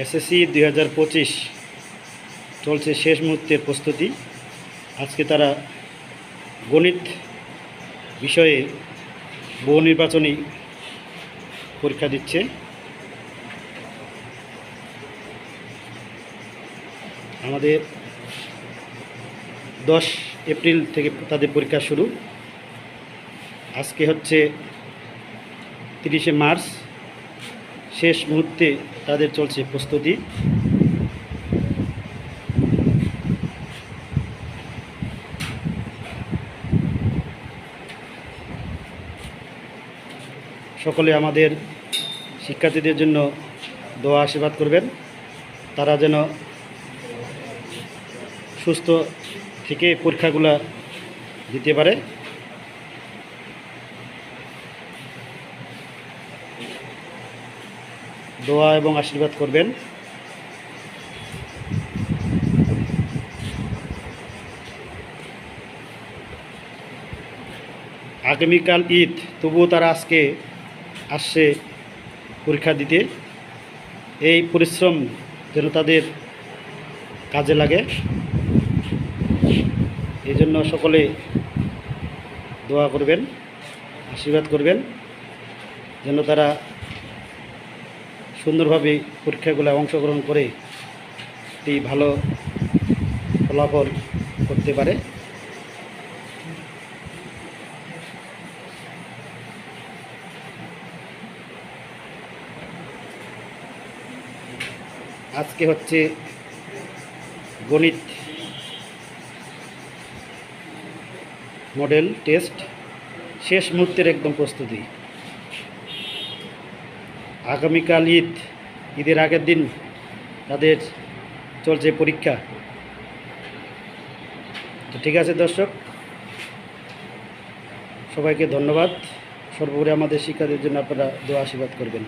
SSC দুই হাজার পঁচিশ চলছে শেষ মুহূর্তের প্রস্তুতি। আজকে তারা গণিত বিষয়ে বহু নির্বাচনী পরীক্ষা দিচ্ছে। আমাদের দশ এপ্রিল থেকে তাদের পরীক্ষা শুরু। আজকে হচ্ছে তিরিশে মার্চ। শেষ মুহূর্তে তাদের চলছে প্রস্তুতি। সকলে আমাদের শিক্ষার্থীদের জন্য দোয়া আশীর্বাদ করবেন। তারা যেন সুস্থ থেকে পরীক্ষাগুলো দিতে পারে। দোয়া এবং আশীর্বাদ করবেন। আগামীকাল ঈদ, তবুও তারা আজকে আসছে পরীক্ষা দিতে। এই পরিশ্রম যেন তাদের কাজে লাগে। এই জন্য সকলে দোয়া করবেন, আশীর্বাদ করবেন, যেন তারা সুন্দরভাবে পরীক্ষাগুলো অংশগ্রহণ করে একটি ভালো ফলাফল করতে পারে। আজকে হচ্ছে গণিত মডেল টেস্ট। শেষ মুহূর্তের একদম প্রস্তুতি। আগামীকাল ঈদ, ঈদের আগের দিন তাদের চলছে পরীক্ষা। তো ঠিক আছে দর্শক, সবাইকে ধন্যবাদ। সর্বোপরি আমাদের শিক্ষার্থীর জন্য আপনারা দোয়া আশীর্বাদ করবেন।